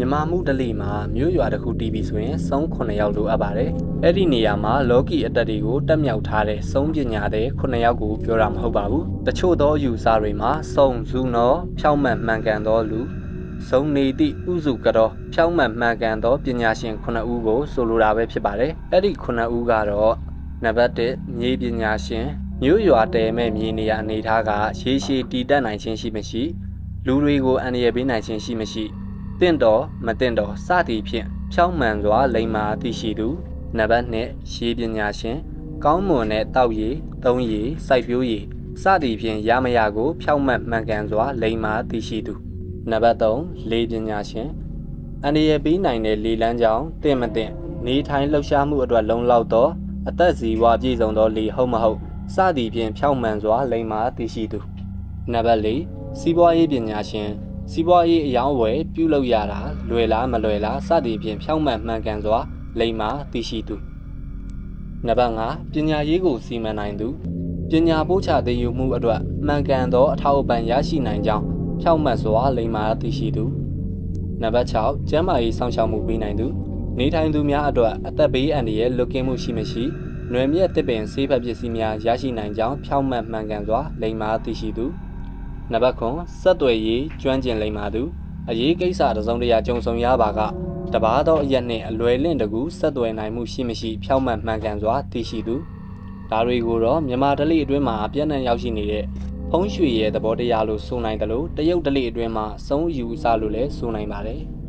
မြန်မာမှုဒလိမှာမြို့ရွာတစ်ခုတီးပြီးဆိုရင်စုံ9ယောက်လိုအပ်ပါတယ်။အဲ့ဒီနေရာမှာလော်ကီအတက်တွေကိုတက်မြောက်ထားတဲ့စုံပညာတဲ့9ယောက်ကိုပြောတာမဟုတ်ပါဘူး။တချို့သောယူဆတွေမှာစုံဇူနောဖြောင်းမှန်မှန်ကန်သောလူစုံနေသည့်ဥစုကတော့ဖြောင်းမှန်မှန်ကန်သောပညာရှင်9ဦးကိုဆိုလိုတာပဲဖြစ်ပါတယ်။အဲ့ဒီ9ဦးကတော့နံပါတ်1မြေပညာရှင်မြို့ရွာတဲမဲ့မြေနေရာအနေထားကရေရှည်တည်တတ်နိုင်ခြင်းရှိမရှိလူတွေကိုအန္တရာယ်ပေးနိုင်ခြင်းရှိမရှိ တင့်တော်မတင့်တော်စသည်ဖြင့်ဖြောင်းမှန်စွာလိမ္မာသိရှိသူနံပါတ်2ရေပညာရှင် ကောင်းမွန်တဲ့တောက်ရည်သုံးရည်စိုက်ပျိုးရည်စသည်ဖြင့်ရမရကိုဖြောင်းမှတ်မှန်ကန်စွာလိမ္မာသိရှိသူနံပါတ်3လေပညာရှင်အန္တရာယ်ပေးနိုင်တဲ့လေလန်းကြောင်းတင့်မတင့်နေထိုင်လှုပ်ရှားမှုအတွက်လုံလောက်သောအသက်ဇီဝပြည့်စုံသောလေဟုတ်မဟုတ်စသည်ဖြင့်ဖြောင်းမှန်စွာလိမ္မာသိရှိသူနံပါတ်4စီးပွားရေးပညာရှင် စီးပွားရေးအယောင်းအဝယ်ပြုလုပ်ရတာလွယ်လားမလွယ်လားစသည်ဖြင့်ဖြောင်းမှန်မှန်ကန်စွာလိမ္မာသိရှိသူနံပါတ်5ပညာရေးကိုစီမံနိုင်သူပညာပို့ချသိယူမှုအတွက်မှန်ကန်သောအထောက်အပံ့ရရှိနိုင်ကြောင်းဖြောင့်မတ်စွာလိမ္မာသိရှိသူနံပါတ်6ကျန်းမာရေးစောင့်ရှောက်မှုပေးနိုင်သူနေထိုင်သူများအတွက်အသက်ဘေးအန္တရာယ်လွတ်ကင်းမှုရှိမရှိຫນွယ်မြက်တစ်ပင်ဆေးဖက်ပစ္စည်းများရရှိနိုင်ကြောင်းဖြောင့်မတ်မှန်ကန်စွာလိမ္မာသိရှိသူ နံပါတ်9ဆက်သွယ်ရေးကျွမ်းကျင်လိမ္မာသူအရေးကိစ္စတစ်စုံတစ်ရာကြုံဆုံရပါကတပါးသောအရက်နှင့်အလွယ်လင့်တကူဆက်သွယ်နိုင်မှုရှိမရှိဖြောင့်မတ်မှန်ကန်စွာသိရှိသူဒါတွေကိုတော့မြန်မာဒလိအတွင်းမှာအပြည့်နဲ့ရောက်ရှိနေတဲ့ဖုံးရွှေရဲ့သဘောတရားလို့ဆိုနိုင်တယ်လို့တရုတ်ဒလိအတွင်းမှာစုံယူအစလို့လည်းဆိုနိုင်ပါတယ်